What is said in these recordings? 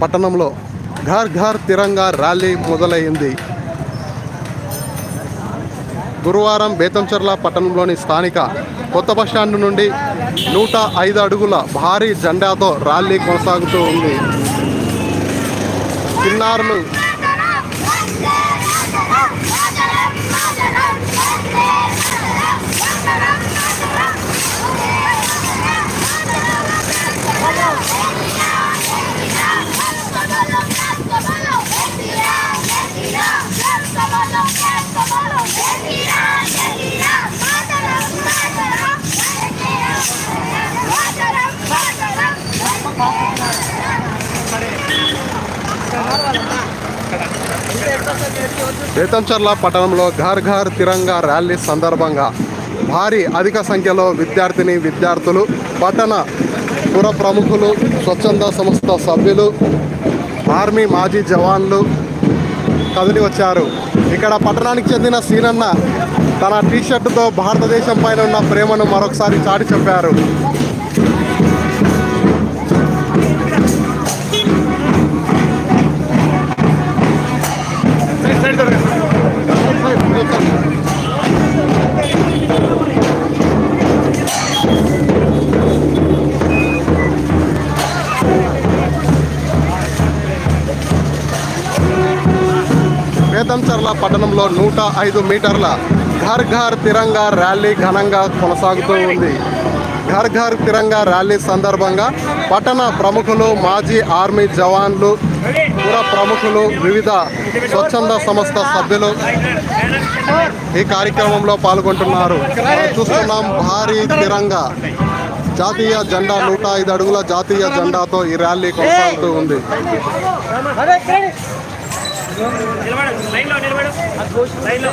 పట్టణంలో ఘర్ ఘర్ తిరంగా ర్యాలీ మొదలైంది. గురువారం బేతంచెర్ల పట్టణంలోని స్థానిక కొత్త బస్టాండ్ నుండి నూట ఐదు అడుగుల భారీ జెండాతో ర్యాలీ కొనసాగుతూ ఉంది. చిన్నారులు బేతంచర్ల పట్టణంలో ఘర్ ఘర్ తిరంగా ర్యాలీ సందర్భంగా భారీ అధిక సంఖ్యలో విద్యార్థిని విద్యార్థులు పట్టణ పుర ప్రముఖులు స్వచ్ఛంద సంస్థ సభ్యులు ఆర్మీ మాజీ జవాన్లు కదిలి వచ్చారు. ఇక్కడ పట్టణానికి చెందిన సీనన్న తన టీషర్టుతో భారతదేశం పైన ఉన్న ప్రేమను మరొకసారి చాటి చెప్పారు. వేదంచర్ల పట్టణంలో నూట ఐదు మీటర్ల ఘర్ ఘర్ తిరంగా ర్యాలీ ఘనంగా కొనసాగుతూ ఉంది. ఘర్ ఘర్ తిరంగా ర్యాలీ సందర్భంగా పట్టణ ప్రముఖులు మాజీ ఆర్మీ జవాన్లు పుర ప్రముఖులు వివిధ స్వచ్ఛంద సంస్థ సభ్యులు ఈ కార్యక్రమంలో పాల్గొంటున్నారు. చూస్తున్నాం భారీ తిరంగా. జాతీయ జెండా నూట ఐదు అడుగుల జాతీయ జెండాతో ఈ ర్యాలీ కొనసాగుతూ ఉంది. నిలబడు లైన్లో నిలబడు. లైన్లో.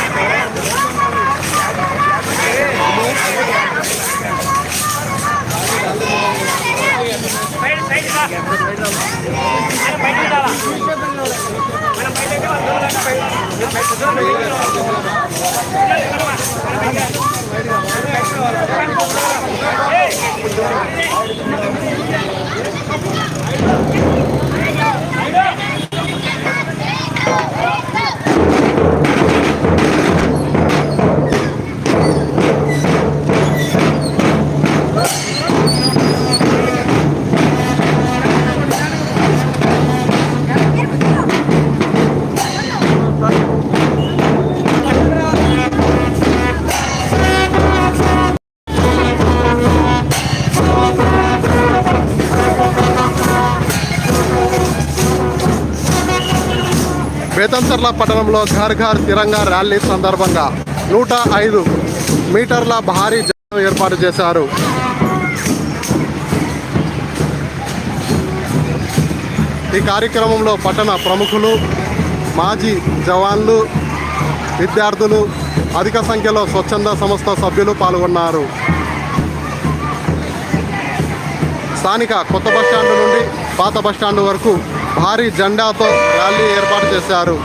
బేతంచర్ల పట్టణంలో ఘర్ ఘర్ తిరంగా ర్యాలీ సందర్భంగా నూట ఐదు మీటర్ల భారీ జెండా ఏర్పాటు చేశారు. ఈ కార్యక్రమంలో పట్టణ ప్రముఖులు మాజీ జవాన్లు విద్యార్థులు అధిక సంఖ్యలో స్వచ్ఛంద సంస్థ సభ్యులు పాల్గొన్నారు. స్థానిక కొత్త బస్టాండ్ నుండి పాత బస్టాండ్ వరకు భారీ జెండాతో ర్యాలీ ఏర్పాటు చేశారు.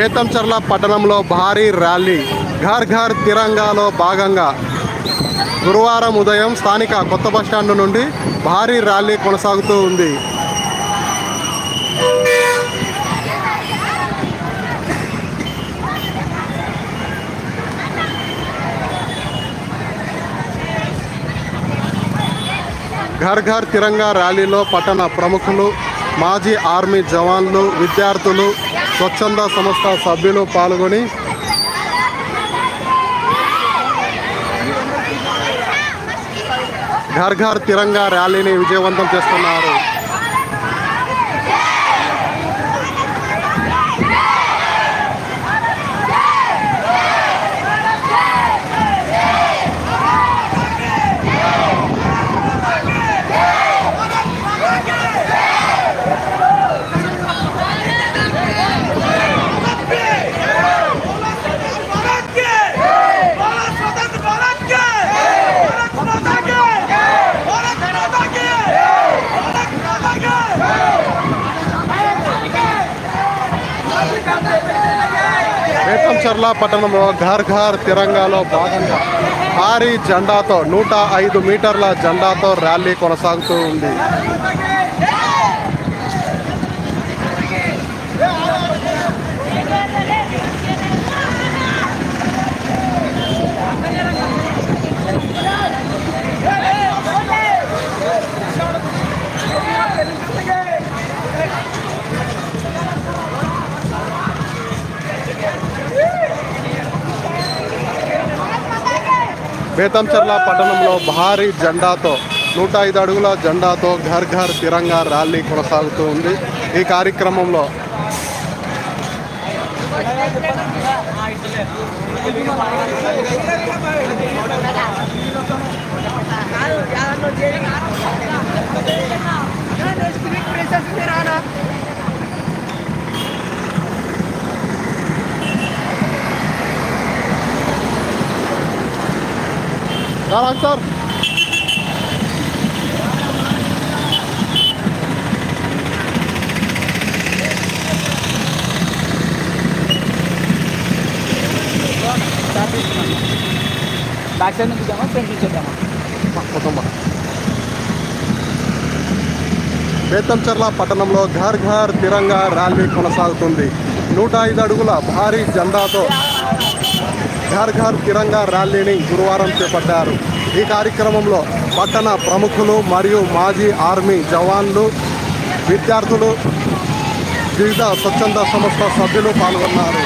బేతంచర్ల పట్టణంలో భారీ ర్యాలీ. ఘర్ ఘర్ తిరంగాలో భాగంగా గురువారం ఉదయం స్థానిక కొత్త బస్టాండ్ నుండి భారీ ర్యాలీ కొనసాగుతూ ఉంది. ఘర్ ఘర్ తిరంగా ర్యాలీలో పట్టణ ప్రముఖులు మాజీ ఆర్మీ జవాన్లు విద్యార్థులు స్వచ్ఛంద సంస్థ సభ్యులు పాల్గొని ఘర్ ఘర్ తిరంగా ర్యాలీని విజయవంతం చేస్తున్నారు. పట్టణంలో ఘర్ ఘర్ తిరంగాలో భాగంగా భారీ జెండాతో నూట ఐదు మీటర్ల జెండాతో ర్యాలీ కొనసాగుతూ ఉంది. బేతంచర్ల పట్టణంలో భారీ జెండాతో నూట ఐదు అడుగుల జెండాతో ఘర్ ఘర్ తిరంగా ర్యాలీ కొనసాగుతూ ఉంది. ఈ కార్యక్రమంలో రారా సార్ బ్యాక్ సైడ్ నుంచి ఇద్దామా ఫ్రంట్ నుంచి ఇద్దామా కుటుంబం. బేతంచర్ల పట్టణంలో ఘర్ ఘర్ తిరంగా ర్యాలీ కొనసాగుతుంది. నూట ఐదు అడుగుల భారీ జెండాతో ఘర్ ఘర్ తిరంగా ర్యాలీని గురువారం చేపట్టారు. ఈ కార్యక్రమంలో పట్టణ ప్రముఖులు మరియు మాజీ ఆర్మీ జవాన్లు విద్యార్థులు వివిధ స్వచ్ఛంద సంస్థ సభ్యులు పాల్గొన్నారు.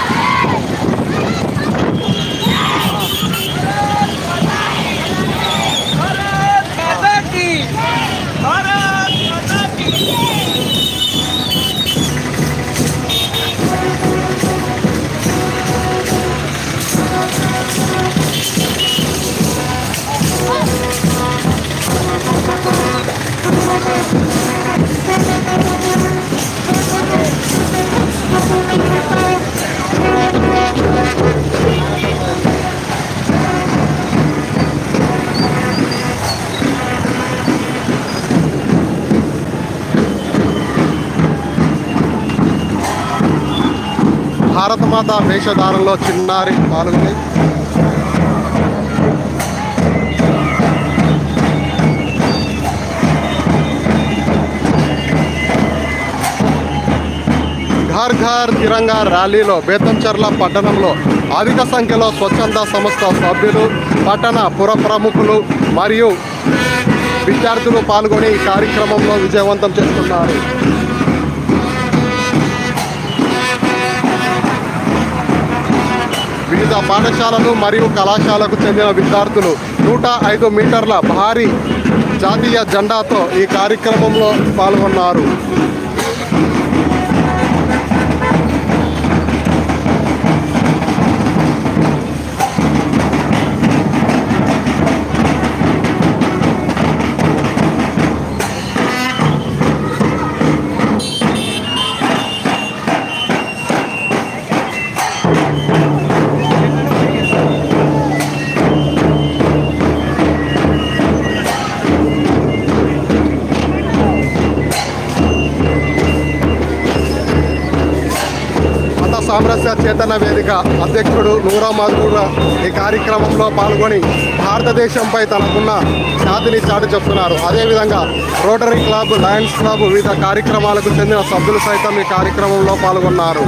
భారతమాత వేషధారంలో చిన్నారి పాల్గొని ఘర్ ఘర్ తిరంగా ర్యాలీలో బేతంచర్ల పట్టణంలో అధిక సంఖ్యలో స్వచ్ఛంద సంస్థ సభ్యులు పట్టణ పుర ప్రముఖులు మరియు విద్యార్థులు పాల్గొని ఈ కార్యక్రమంలో విజయవంతం చేస్తున్నారు. వివిధ పాఠశాలలు మరియు కళాశాలకు చెందిన విద్యార్థులు నూట ఐదు మీటర్ల భారీ జాతీయ జెండాతో ఈ కార్యక్రమంలో పాల్గొన్నారు. చేతన వేదిక అధ్యక్షుడు నూరా మధుర ఈ కార్యక్రమంలో పాల్గొని భారతదేశంపై తనకున్న ఖ్యాతిని చాటు చెప్తున్నారు. అదేవిధంగా రోటరీ క్లబ్ లయన్స్ క్లబ్ వివిధ కార్యక్రమాలకు చెందిన సభ్యులు సైతం ఈ కార్యక్రమంలో పాల్గొన్నారు.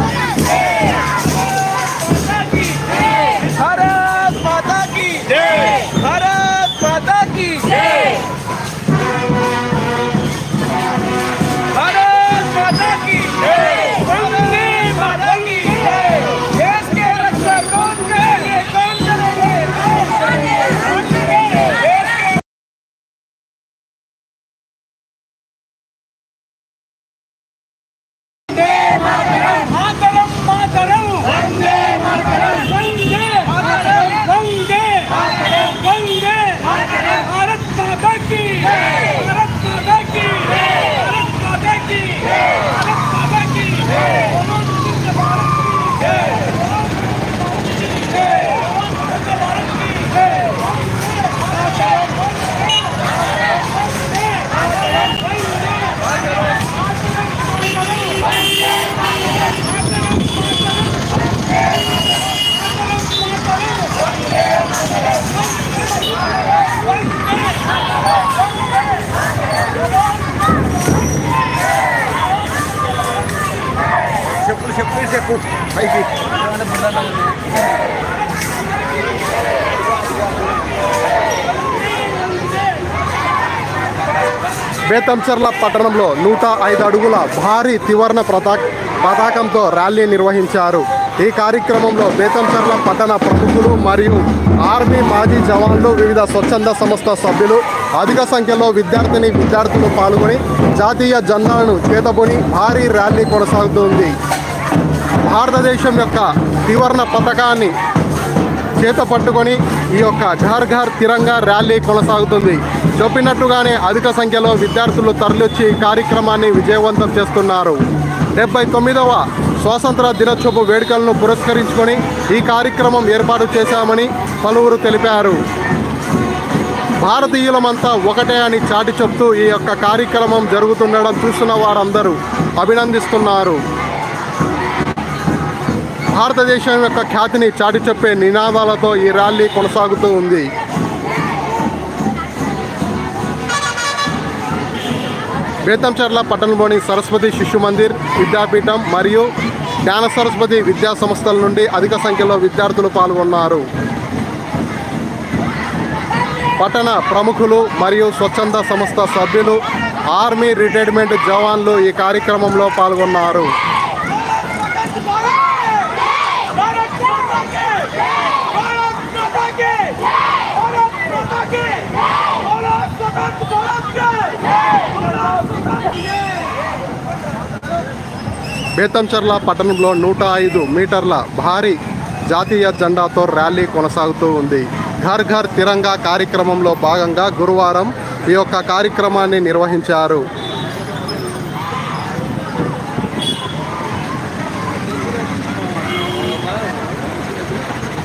బేతంచెర్ల పట్టణంలో నూట ఐదు అడుగుల భారీ త్రివర్ణ పతా పతాకంతో ర్యాలీ నిర్వహించారు. ఈ కార్యక్రమంలో బేతంచెర్ల పట్టణ ప్రముఖులు మరియు ఆర్మీ మాజీ జవాన్లు వివిధ స్వచ్ఛంద సంస్థ సభ్యులు అధిక సంఖ్యలో విద్యార్థిని విద్యార్థులు పాల్గొని జాతీయ జెండాలను చేతబొని భారీ ర్యాలీ కొనసాగుతుంది. భారతదేశం యొక్క త్రివర్ణ పథకాన్ని చేత పట్టుకొని ఈ యొక్క ఘర్ ఘర్ తిరంగా ర్యాలీ కొనసాగుతుంది. చెప్పినట్టుగానే అధిక సంఖ్యలో విద్యార్థులు తరలిచ్చి ఈ కార్యక్రమాన్ని విజయవంతం చేస్తున్నారు. డెబ్బై తొమ్మిదవ స్వాతంత్ర దినోత్సవ వేడుకలను పురస్కరించుకొని ఈ కార్యక్రమం ఏర్పాటు చేశామని పలువురు తెలిపారు. భారతీయులమంతా ఒకటే అని చాటి చెప్తూ ఈ యొక్క కార్యక్రమం జరుగుతుండడం చూస్తున్న వారందరూ అభినందిస్తున్నారు. భారతదేశం యొక్క ఖ్యాతిని చాటి చెప్పే నినాదాలతో ఈ ర్యాలీ కొనసాగుతూ ఉంది. బేతంచర్ల పట్టణంలోని సరస్వతి శిశు మందిర్ విద్యాపీఠం మరియు జ్ఞాన సరస్వతి విద్యా సంస్థల నుండి అధిక సంఖ్యలో విద్యార్థులు పాల్గొన్నారు. పట్టణ ప్రముఖులు మరియు స్వచ్ఛంద సంస్థ సభ్యులు ఆర్మీ రిటైర్మెంట్ జవాన్లు ఈ కార్యక్రమంలో పాల్గొన్నారు. బేతంచర్ల పట్టణంలో నూట ఐదు మీటర్ల భారీ జాతీయ జెండాతో ర్యాలీ కొనసాగుతూ ఉంది. ఘర్ ఘర్ తిరంగా కార్యక్రమంలో భాగంగా గురువారం ఈ యొక్క కార్యక్రమాన్ని నిర్వహించారు.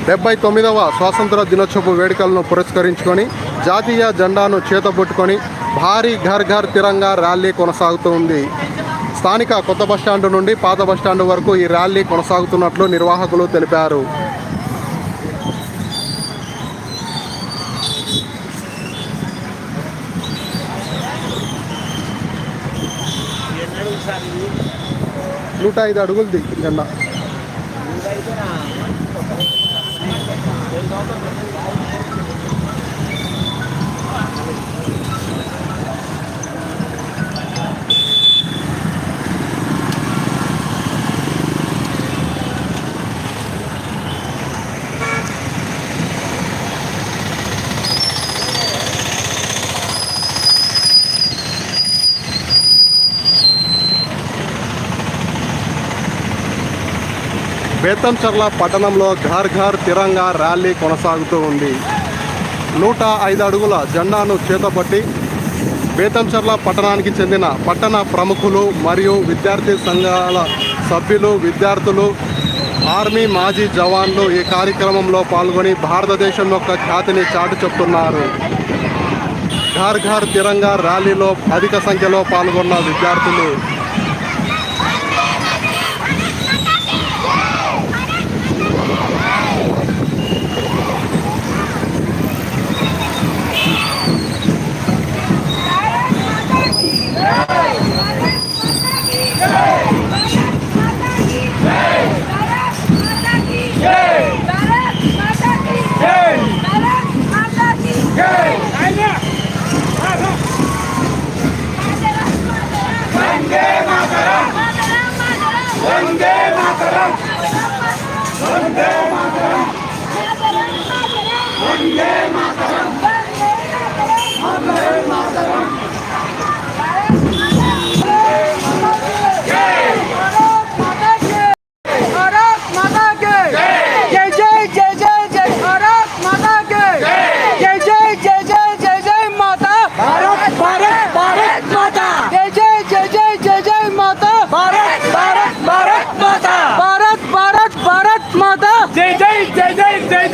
డెబ్బై తొమ్మిదవ స్వాతంత్ర దినోత్సవ వేడుకలను పురస్కరించుకొని జాతీయ జెండాను చేతబుట్టుకొని భారీ ఘర్ ఘర్ తిరంగా ర్యాలీ కొనసాగుతూ ఉంది. స్థానిక కొత్త బస్టాండ్ నుండి పాత బస్టాండ్ వరకు ఈ ర్యాలీ కొనసాగుతున్నట్లు నిర్వాహకులు తెలిపారు. నూట ఐదు అడుగులది జెండా. బేతంచర్ల పట్టణంలో ఘర్ ఘర్ తిరంగా ర్యాలీ కొనసాగుతూ ఉంది. నూట ఐదు అడుగుల జెండాను చేతపట్టి బేతంచర్ల పట్టణానికి చెందిన పట్టణ ప్రముఖులు మరియు విద్యార్థి సంఘాల సభ్యులు విద్యార్థులు ఆర్మీ మాజీ జవాన్లు ఈ కార్యక్రమంలో పాల్గొని భారతదేశం యొక్క ఖ్యాతిని చాటు చెప్తున్నారు. ఘర్ ఘర్ తిరంగా ర్యాలీలో అధిక సంఖ్యలో పాల్గొన్న విద్యార్థులు বন্দে মাতা